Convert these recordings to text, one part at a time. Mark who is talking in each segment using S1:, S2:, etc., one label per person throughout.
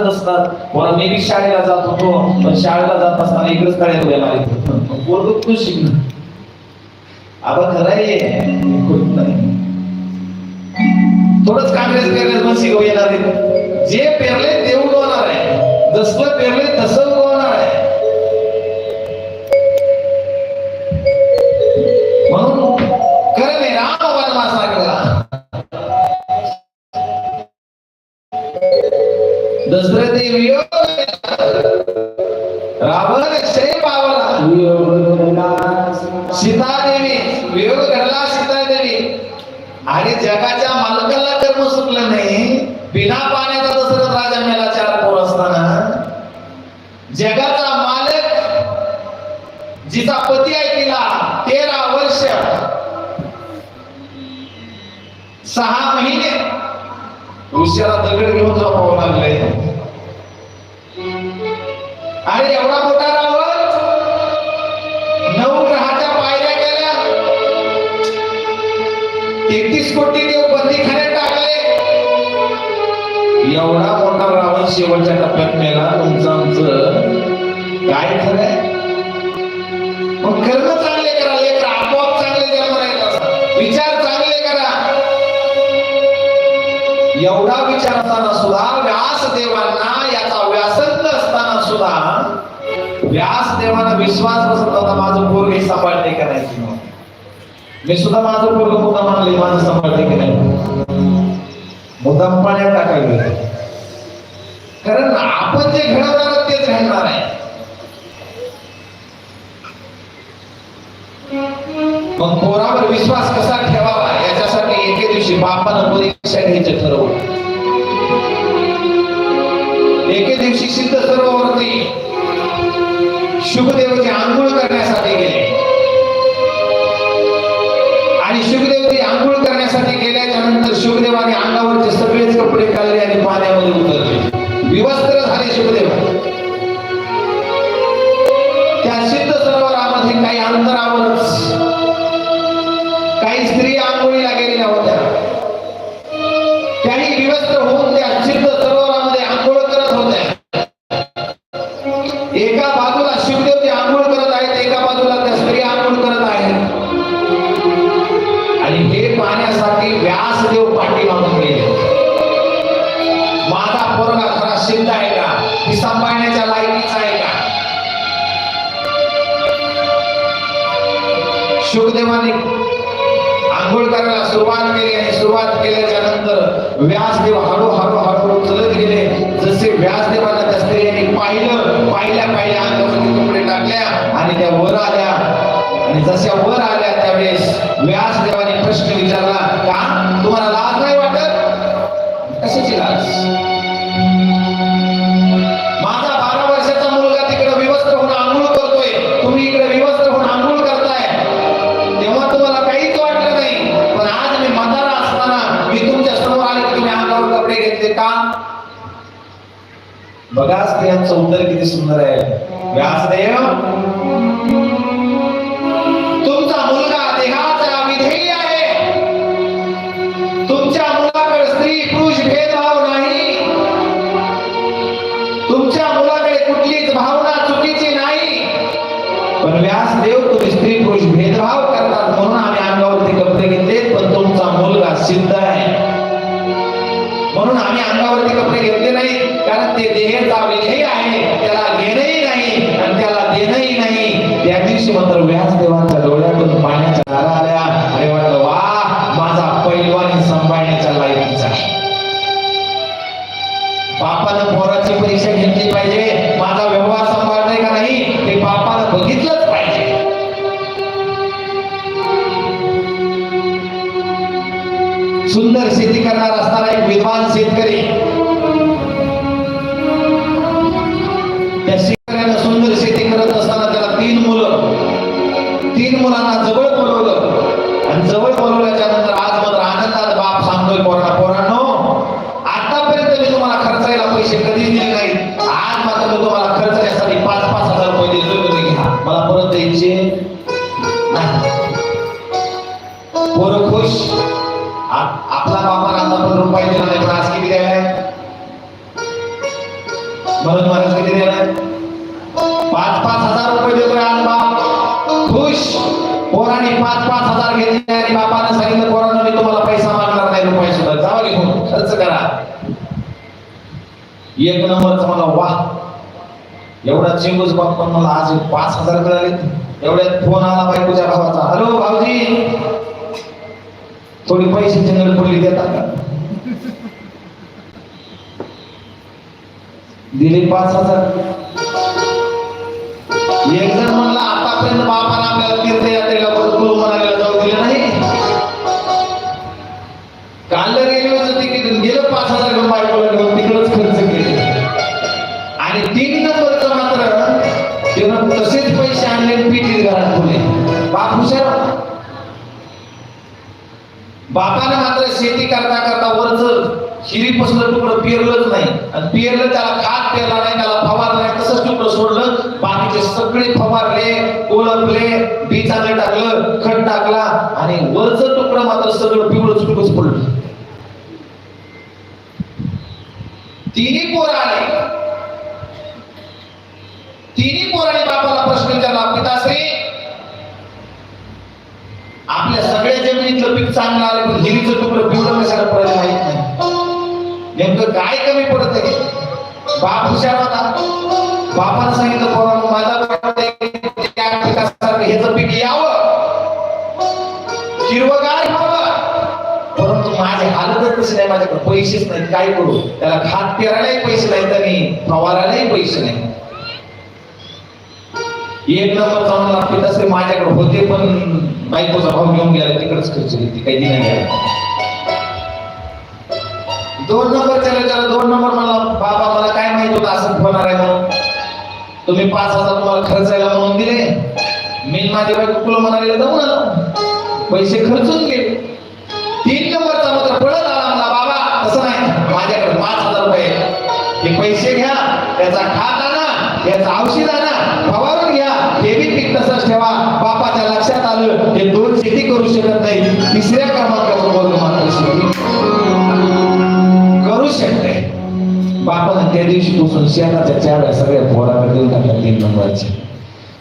S1: बरोबर असतात. पोरा मी बी शाळेला जात होतो पण शाळेला जात असताना इकडेच काढायला उद्या मारित पोरग तू शिकणं आपण खरं आहे नाही. थोडंच काँग्रेस काँग्रेस पण शिकवू येणार आहे. जे पेरले ते उगवणार आहे. जसं पेरले तसं दसरे ते वियोग रावण क्षय पावला. सीता देवी वियोग घडला सीता देवी आणि जगाच्या मालकाला कर्म सुटलं नाही बिना पाण्याचा दशरथ राजा मेला चार पोर असताना जगाचा मालक जिचा पती आहे तिला तेरा वर्ष सहा महिने. उशिरा दगड घेऊन जाऊ लागले. आणि एवढा मोठा रावण नऊ ग्रहाच्या पायऱ्या केल्या. तेहतीस कोटी देव बंदीखान्यात टाकले. एवढा मोठा रावण शेवटच्या टप्प्यात मेला. तुमचं आमचं काय खरंय मग कर्म चांगले करा. लेकर आपोआप चांगले जन्म राहील विचार चांगले करा. एवढा विचार असताना सुद्धा व्यास देवांना याचा व्यासंत असताना सुद्धा व्यास देवाला विश्वास बसत होता माझं पोरग हे सांभाळते का नाही? मी सुद्धा माझं पोरग मुद्दा आणले माझं सांभाळते की नाही? मुद्दाम पाण्यात टाकायला कारण आपण जे घडवणार आहोत तेच घडणार आहे. मग पोरावर विश्वास कसा ठेवावा? याच्यासाठी एके दिवशी बापानं परीक्षा घ्यायचं ठरवलं. शुभदेवची आंघोळ करण्यासाठी गेले. आणि शुभदेवची आंघोळ करण्यासाठी गेल्याच्यानंतर शुभदेवाने अंगावरचे सगळेच कपडे काढले आणि पाण्यामध्ये उतरले. विवस्त्र झाले शुभदेव त्या सिद्ध सरोवरामध्ये काही अंतरावरच पाहण्यासाठी व्यासदेव पाठीमागून गेले. माझा पोरगा खरा सिद्ध आहे का? ती सांभाळण्याच्या लायकीचा आहे का? शुकदेवाने आंघोळ करायला सुरुवात केली आणि सुरुवात केल्याच्यानंतर व्यास बघा स्त्रियांचं उत्तर किती सुंदर आहे. व्यासदेव! सुंदर शेती करणार असणारा एक विद्वान शेतकरी एवढा चेंगूस बाप पण मला आज पाच हजार मिळाले एवढ्यात फोन आला बाई तुझ्या भावाचा. हॅलो भाऊजी. थोडी पैसे चंगल पडली देतात का? दिले पाच हजार. एक जण म्हणला आतापर्यंत बापाला आपल्याला तीर्थयात्रेला कुलू म्हणायला जाऊ दिलं नाही. काल रेल्वेचं तिकीट गेलं पाच हजार घेऊन हुशार होता. बापाने मात्र शेती करता करता वरच हिरीपासून तुकडं पेरलंच नाही. आणि पेरलं त्याला खात पेरला नाही त्याला फवारलं नाही. तसंच तुकडं सोडलं. बाकीचे सगळे फवारले ओळखले बी चांगलं टाकलं खत टाकला. आणि वरच तुकडं मात्र सगळं पिवळं चुटकच पडलं. तिन्ही पोरं आले. तिन्ही पोराने बापाला प्रश्न विचारला पिताश्री आपल्या सगळ्या जमिनीतलं चांगलं आलं पण हिरीचं तुकडं पिवळं कशाला पडायला माहीत नाही. नेमकं काय कमी पडत आहे बाप हुशार होता. बापानं सांगितलं पोरांनो माझा वाटतंय त्या पिकासारखं ह्याचं पीक यावं. हिरवगार व्हावं. परंतु माझे हालतच तसे नाही माझ्याकडे पैसेच नाहीत काय करू? त्याला खात पेरायलाही पैसे नाहीत आणि फवारायलाही पैसे नाही एक नंबर चांगला पिताश्री माझ्याकडे होते पण बायकोचा भाव घेऊन गेला तिकडेच खर्च घेतली काही नाही. गेला दोन नंबर त्याला त्याला दोन नंबर मला बाबा मला काय माहीत होतं असं तुम्ही पाच हजार तुम्हाला खर्चायला म्हणून दिले. मी माझे बाई बायको तुला म्हणाले जाऊन आलो पैसे खर्चून गेले तीन नंबरचा मात्र पळत आला मला बाबा तसं नाही माझ्याकडे पाच हजार रुपये हे पैसे घ्या त्याचा खात आणा याचा औषध आणा फवारून घ्या. हे पीक तसंच ठेवा. बापाच्या लक्षात आलं. हे दोन शेती करू शकत नाही. तिसऱ्या क्रमांकाचं वर्ग मात्र करू शकते. बापानं त्या दिवशी पासून शेताच्या चाव्या सगळ्या पोराकडे देऊन टाकल्या तीन नंबरच्या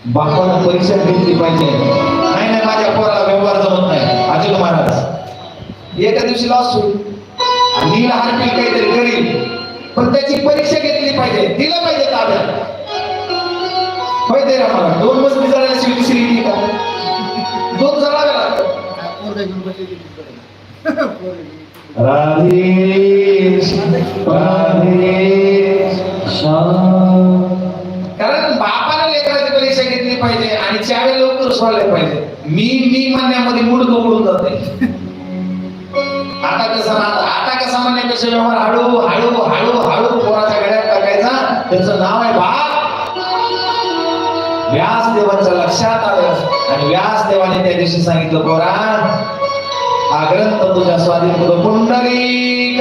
S1: बापानं परीक्षा घेतली पाहिजे. नाही नाही माझ्या पोराला व्यवहार जमत नाही. अजून महाराज एका दिवशी लॉस होईल. आणि काहीतरी करील. पण त्याची परीक्षा घेतली पाहिजे. दिलं पाहिजे ताब्यात. होय ते मला? दोन मजली जळायला शिवाय दुसरी येईल का? दोन लागतात राधेश राधेश कारण बापाने लेकराची परीक्षा घेतली पाहिजे आणि चावे लवकर सोडले पाहिजे मी मी म्हणण्यामध्ये मूड उडून जाते. आता कसं आता कसं म्हणण्यापेक्षा व्यवहार हळू हळू हळू हळू पोराच्या गड्यात टाकायचा. त्याचं नाव आहे व्यास व्यासदेवाच्या लक्षात आलं. आणि व्यास देवाने त्या दिवशी सांगितलं पोरा हा ग्रंथ तुझ्या स्वाधीन पुढे पुंडरी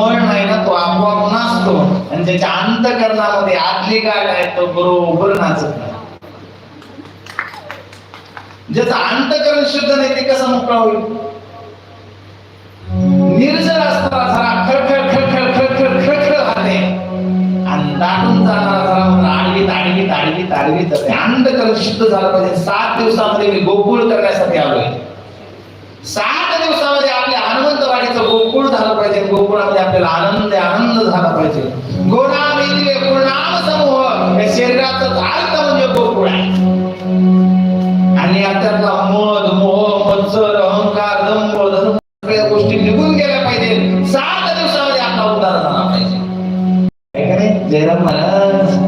S1: मन आहे नाही ना तो आपोआप नाचतो. आणि त्याच्या अंतकरणामध्ये आतली गाय आहे तो बरोबर नाचत नाही. ज्याचं अंतकरण शुद्ध नाही ते कसं मोकळा होईल? निर्जर असताना जरा खळखळ खळखळ खळखळ खळखळ हाते आणि दाटून जाणारा जरा म्हणून आडवीत आडवीत आडवीत आडवीत जाते अंधकरण शुद्ध झालं पाहिजे. सात दिवसामध्ये मी गोकुळ करण्यासाठी आलोय. सात दिवसामध्ये आपल्या हनुमंतवाडीचं गोकुळ झालं पाहिजे गोकुळामध्ये आपल्याला आनंद आनंद झाला पाहिजे. गोनाम इंद्रिय पूर्णाम समूह या शरीराचं अर्थ म्हणजे गोकुळ आहे. आणि आता मध मोह मत्सर अहंकार दंभ धर्म सगळ्या गोष्टी निघून गेल्या पाहिजे. सात दिवसामध्ये आपला उद्धार झाला पाहिजे. जयराम महाराज?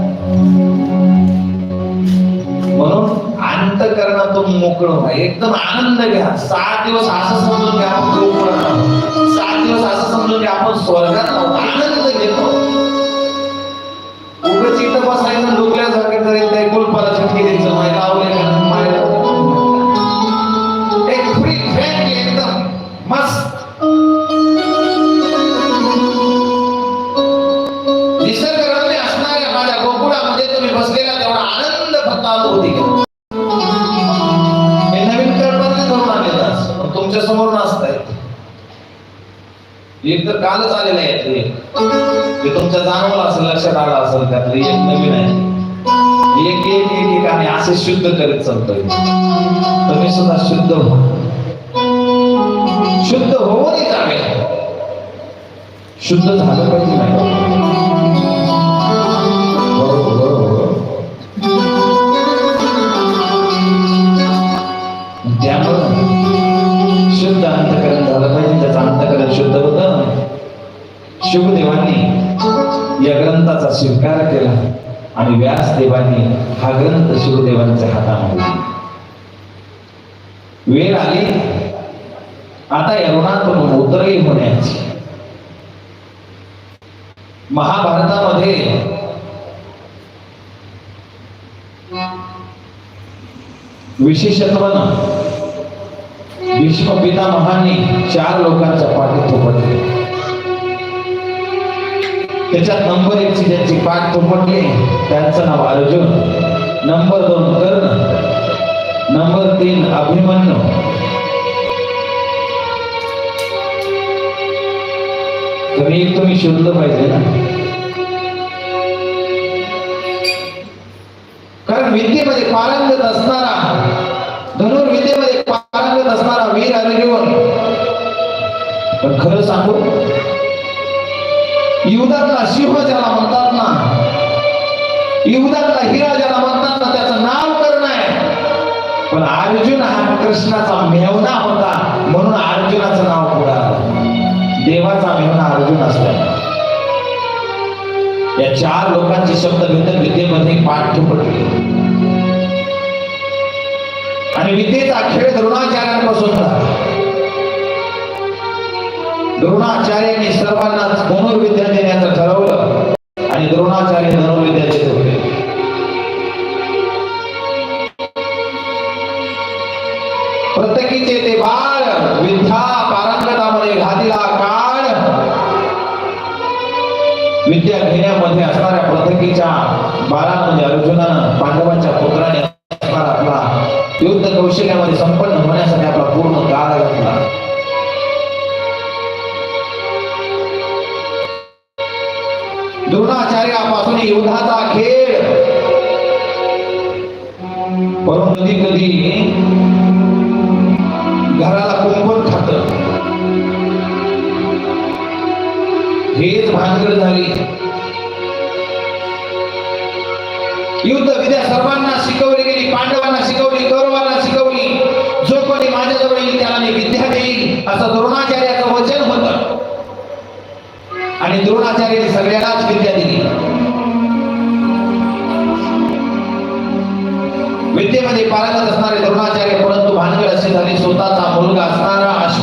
S1: म्हणून अंतकरणातून मोकळं एकदम आनंद घ्या. सात दिवस असं समजून घ्या. आपण स्वर्गात आहोत आनंद घेतो. उगाच इथं बसायचं डोक्यासारखं तरी ते कुलपाला झटके द्यायचं कालच आलेलं आहे ते ते तुमच्या जाणवलं असेल लक्षात आलं असेल त्यातलं एक नवीन आहे. एक एक एक एक आणि असे शुद्ध करत चालतोय. तुम्ही सुद्धा शुद्ध हो शुद्ध हो जावे शुद्ध झालं पाहिजे नाही. बरोबर. त्यामुळं शुद्ध अंतकरण झालं पाहिजे त्याचं अंतकरण शुद्ध होतं. शिवदेवांनी या ग्रंथाचा स्वीकार केला आणि व्यासदेवांनी हा ग्रंथ शिवदेवांच्या हातामध्ये वेळ आली. आता या ऋणातून उतरही होण्याची महाभारतामध्ये विशेषत्वानं भीष्म पितामहांनी चार लोकांच्या पाठीत थोपटले त्याच्यात नंबर एक ची ज्यांची पाठ थोपटली त्यांचं नाव अर्जुन. नंबर दोन कर्ण. नंबर तीन अभिमन्यू. तर एक तुम्ही शोधलं पाहिजे ना. कारण विद्येमध्ये पारंगत असणारा धनुर्विद्येमध्ये पारंगत असणारा वीर अर्जुन पण खरं सांगू? युद्धातला शिव ज्याला म्हणतात ना युद्धातला हिरा ज्याला म्हणतात ना त्याचं नाव करणं आहे. पण अर्जुन हा कृष्णाचा मेवना होता म्हणून अर्जुनाचं नाव पुढे आलं. देवाचा मेवना अर्जुन असला या चार लोकांची शब्द विद्येमध्ये पाठ पडले आणि विद्येचा खेळ द्रोणाचार्यांपासून झाला. द्रोणाचार्यांनी सर्वांना धनुर्विद्या देण्याचं ठरवलं आणि द्रोणाचार्य धनुर्विद्या देत होते. प्रत्येकीचे ते बाळ विद्या पारंगतामध्ये घातीला काळ विद्या घेण्यामध्ये असणाऱ्या प्रत्येकीच्या बाळांमध्ये अर्जुनानं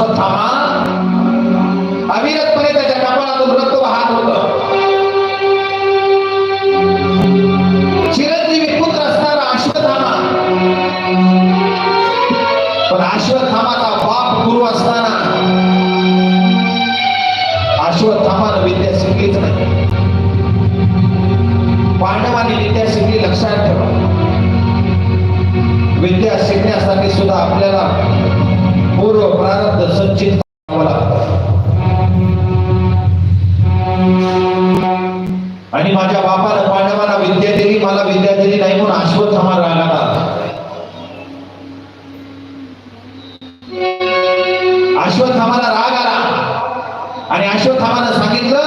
S1: असणारा आणि माझ्या बापाला पांडवांना विद्या दिली मला विद्या दिली नाही म्हणून अश्वत्थामा रागात आला अश्वत्थामाला राग आला. आणि अश्वत्थामानं सांगितलं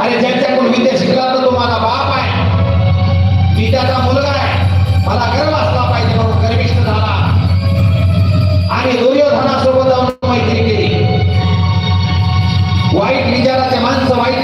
S1: अरे ज्यांच्याकडून विद्या शिकला तर तो माझा बाप आहे. मी त्याचा मुलगा आहे. मला गर्व असला पाहिजे म्हणून गर्विष्ठ झाला. आणि दुर्योधनासोबत সবাই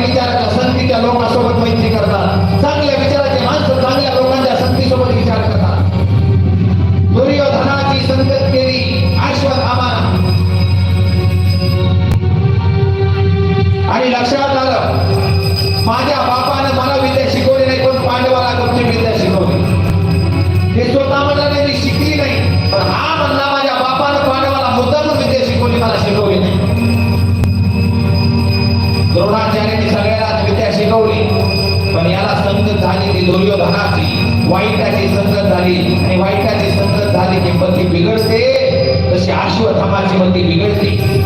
S1: वाईटाची संगत झाली आणि वाईटाची संगत झाली की मती बिघडते. तशी अश्वत्थामाची मती बिघडते.